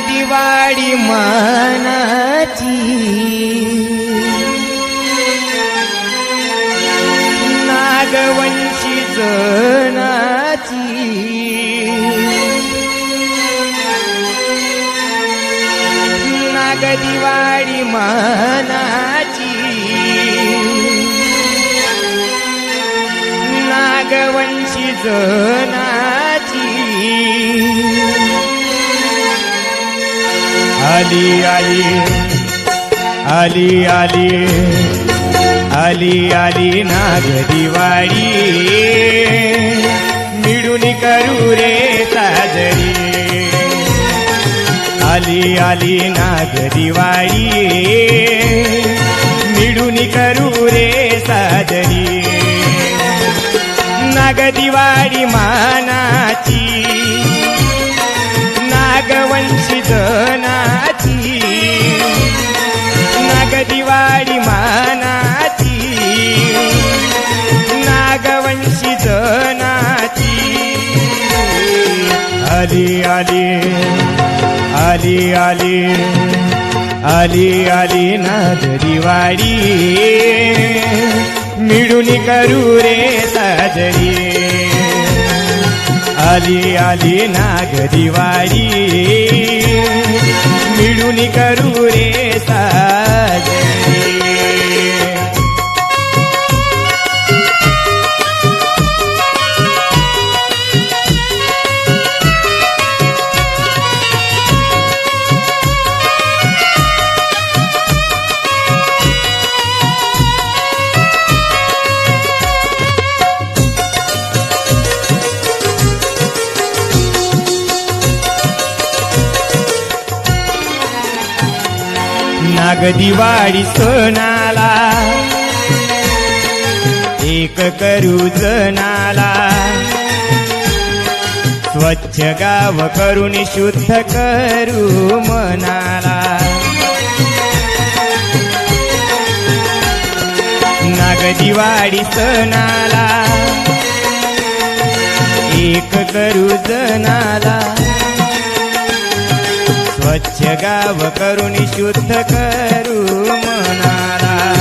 दिवाळी मानाची. नागवंशी जनाची. नाग दिवाळी मानाची. नागवंशी जनाची. आली आली. आली आली. आली आली नाग दिवाळी मिळून करू रे साजरी. आली आली नाग दिवाळी मिळून करू रे साजरी. नाग दिवाळी मानाची दिवाळी मानाची नागवंशी जनाची आली आली आली आली आली आली नाग दिवाळी. मिळून करू रे साजरी. आली आली नाग दिवाळी. मिळून करू रे नाग दिवाळी सणाला एक करू जनाला. स्वच्छ गाव करून शुद्ध करू मनाला. नाग दिवाळी सणाला एक करू जनाला. स्वच्छ गाव करून शुद्ध करू मनाला.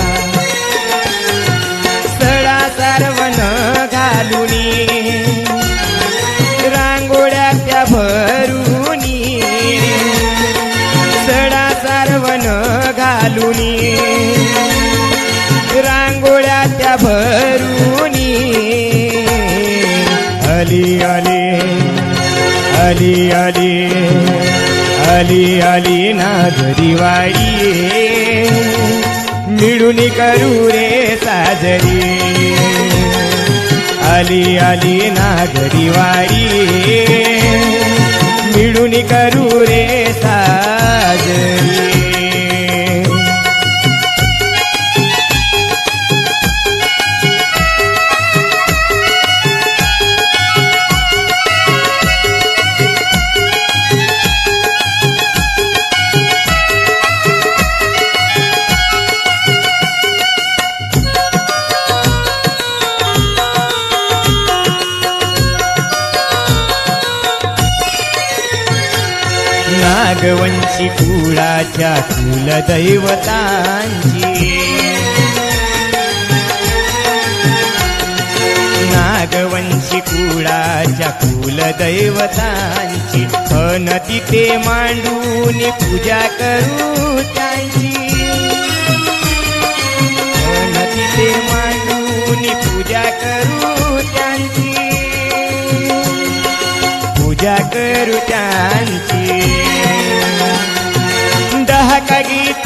सडा सारवण घालुनी रांगोळ्या त्या भरून. सडा सारवण घालुनी रांगोळ्या त्या भरून. अली अली अली अली. आली आली नाग दिवाळी मिळून करू रे साजरी. आली आली नाग दिवाळी मिळून करू नागवंशी कुळाच्या कुलदैवतांची. नागवंशी कुळाच्या कुलदैवतांची अन तिथे मांडून पूजा करू त्यांची. अन तिथे मांडून पूजा करू त्यांची. पूजा करू त्यांची.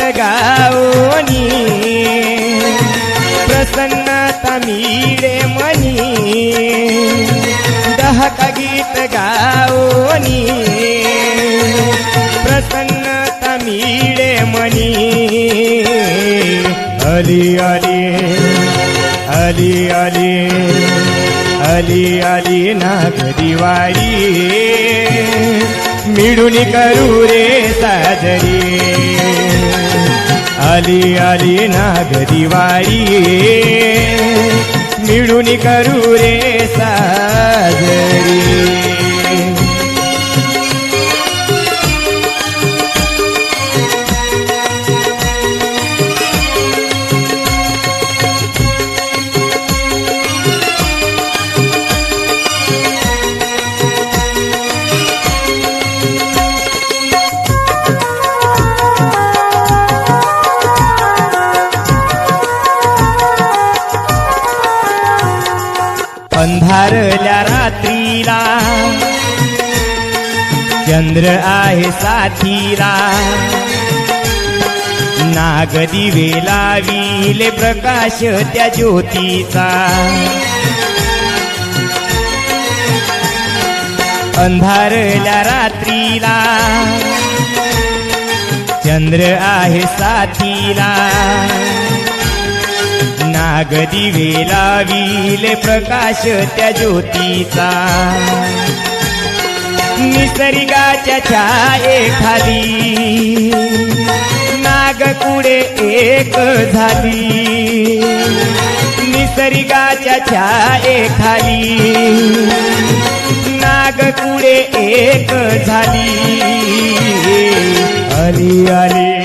गीत गाओनी प्रसन्नता मिळे मनी. दहक गीत गाओनी प्रसन्नता मिळे मनी. अली अली अली अली अली अली नाग दिवाळी. मिळून करू रे साजरी. आली आली नाग दिवाळी. मिळून करू रे साजरी. अंधारल्या रात्रीला. चंद्र आहे साथीला. नाग दिवे लाविले प्रकाश त्या ज्योतीचा. अंधारल्या रात्रीला. चंद्र आहे साथीला. नाग दिवे लाविले प्रकाश त्या ज्योतीचा. निसर्गाच्या छायेखाली नाग कुडे एक झाली. निसर्गाच्या छायेखाली नाग कुडे एक झाली. अली अली